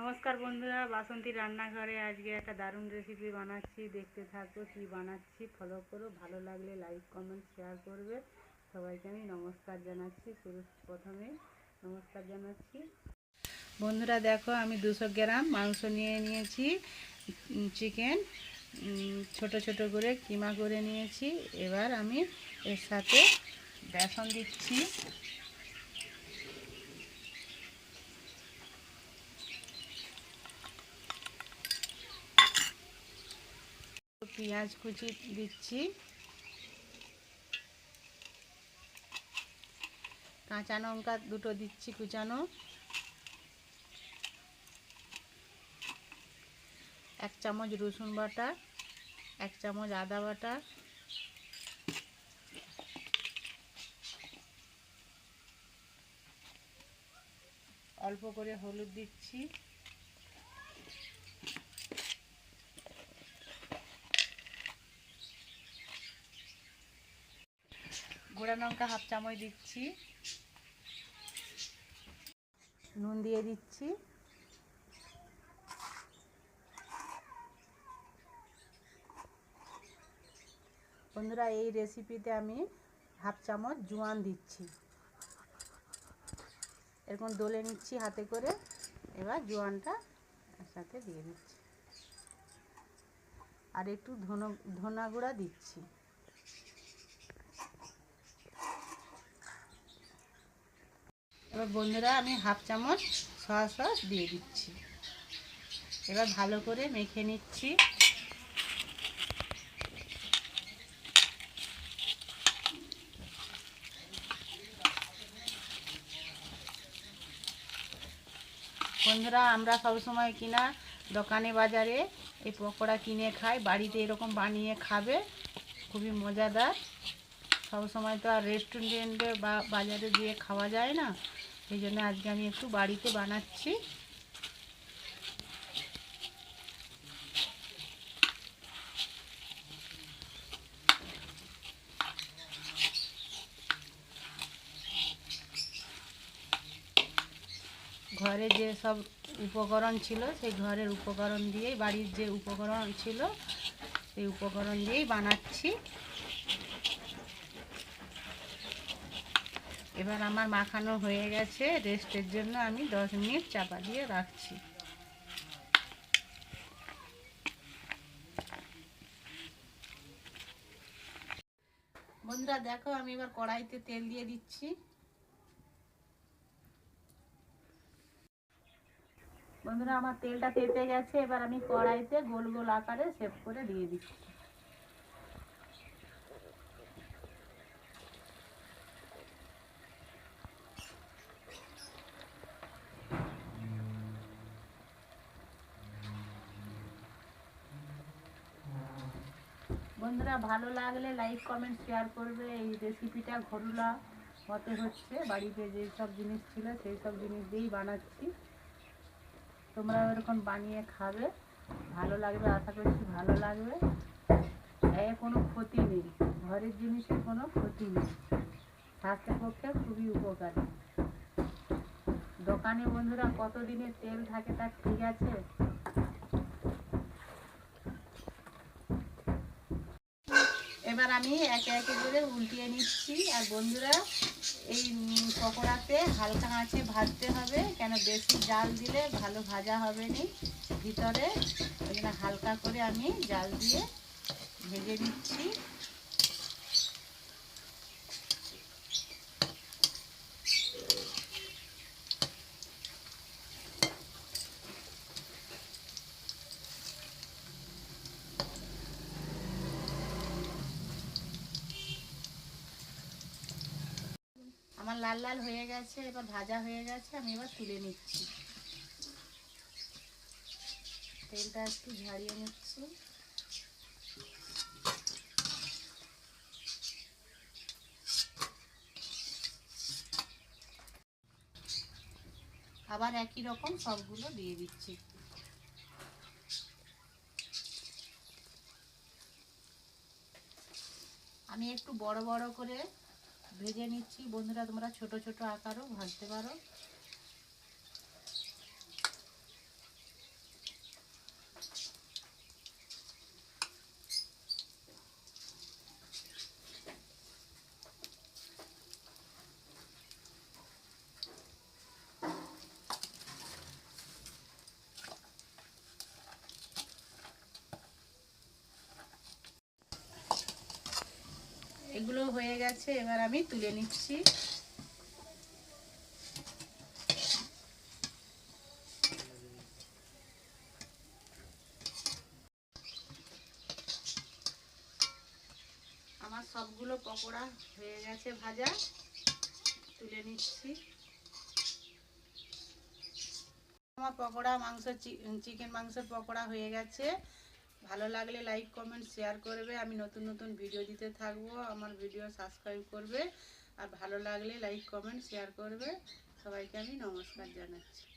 নমস্কার বন্ধুরা, বাসন্তী রান্নাঘরে আজকে একটা দারুণ রেসিপি বানাচ্ছি। দেখতে থাকো কি বানাচ্ছি ফলো করো। ভালো লাগলে লাইক কমেন্ট শেয়ার করবে। সবাইকে আমি নমস্কার জানাচ্ছি। শুরু, প্রথমে নমস্কার জানাচ্ছি। বন্ধুরা দেখো, আমি দুশো গ্রাম মাংস নিয়ে নিয়েছি চিকেন ছোট ছোট করে কিমা করে নিয়েছি। এবার আমি এর সাথে বেসন দিচ্ছি। পেঁয়াজ কুচি দিচ্ছি। কাঁচা লঙ্কা দুটো দিচ্ছি কুচানো। এক চামচ রসুন বাটা, এক চামচ আদা বাটা। অল্প করে হলুদ দিচ্ছি। গোড়া লঙ্কা হাফ চামচ দিচ্ছি। নুন দিয়ে দিচ্ছি। বন্ধুরা, এই রেসিপিতে আমি হাফ চামচ জোয়ান দিচ্ছি। এরকম দলে নিচ্ছি হাতে করে। এবার জোয়ানটা একসাথে দিয়ে দিচ্ছি। আর একটু ধনো, ধনা গুঁড়া দিচ্ছি। এবার বন্ধুরা আমি হাফ চামচ সয়া সস দিয়ে দিচ্ছি। এবার ভালো করে মেখে নিচ্ছি। বন্ধুরা, আমরা সবসময় কিনা দোকানে বাজারে এই পকোড়া কিনে খাই, বাড়িতে এরকম বানিয়ে খাবে, খুবই মজাদার। সবসময় তো আর রেস্টুরেন্টে বা বাজারে গিয়ে খাওয়া যায় না। সেই জন্য আজকে আমি একটু বাড়িতে বানাচ্ছি। ঘরে যে সব উপকরণ ছিল, সেই ঘরের উপকরণ দিয়েই, বাড়ির যে উপকরণ ছিল, সেই উপকরণ দিয়েই বানাচ্ছি। এবার আমার মাখানো হয়ে গেছে। রেস্টের জন্য আমি দশ মিনিট চাপা দিয়ে রাখছি। বন্ধুরা, দেখো, আমি এবার কড়াইতে তেল দিয়ে দিচ্ছি। বন্ধুরা, আমার তেলটা তেতে গেছে। এবার আমি কড়াইতে গোল গোল আকারে সেভ করে দিয়ে দিচ্ছি। বন্ধুরা, ভালো লাগলে লাইক কমেন্ট শেয়ার করবে। এই রেসিপিটা ঘরোয়া হতে হচ্ছে। বাড়িতে যেই সব জিনিস ছিল, সেই সব জিনিস দিয়েই বানাচ্ছি। তোমরা এরকম বানিয়ে খাবে। ভালো লাগবে, আশা করছি ভালো লাগবে। এ কোনো ক্ষতি নেই। ঘরের জিনিসের কোনো ক্ষতি নেই। স্বাস্থ্যের পক্ষে খুবই উপকারী। দোকানে বন্ধুরা কত দিনের তেল থাকে তার ঠিক আছে? এবার আমি একে একে করে উল্টিয়ে নিচ্ছি। আর বন্ধুরা, এই পকোড়াতে হালকা আঁচে ভাজতে হবে, কেন বেশি জাল দিলে ভালো ভাজা হবে না ভিতরে। ওই হালকা করে আমি জাল দিয়ে ভেজে নিচ্ছি আমার লাল লাল হয়ে গেছে, এবার ভাজা হয়ে গেছে, আমি এবার তুলে নিচ্ছি। তেলটা একটু ঝাড়িয়ে নিচ্ছি। আবার একই রকম সবগুলো দিয়ে দিচ্ছি। আমি একটু বড় বড় করে ভেজে নিচ্ছি। বন্ধুরা তোমরা ছোট ছোট আকারও ভাজতে পারো। এগুলো হয়ে গেছে, এবার আমি তুলে নিচ্ছি। আমার সবগুলো পকোড়া হয়ে গেছে ভাজা। তুলে নিচ্ছি। আমার পকোড়া মাংস চিকেন মাংসের পকোড়া হয়ে গেছে। ভালো লাগলে লাইক কমেন্ট শেয়ার করবে। আমি নতুন নতুন ভিডিও দিতে থাকব। আমার ভিডিও সাবস্ক্রাইব করবে। আর ভালো লাগলে লাইক কমেন্ট শেয়ার করবে। সবাইকে আমি নমস্কার জানাচ্ছি।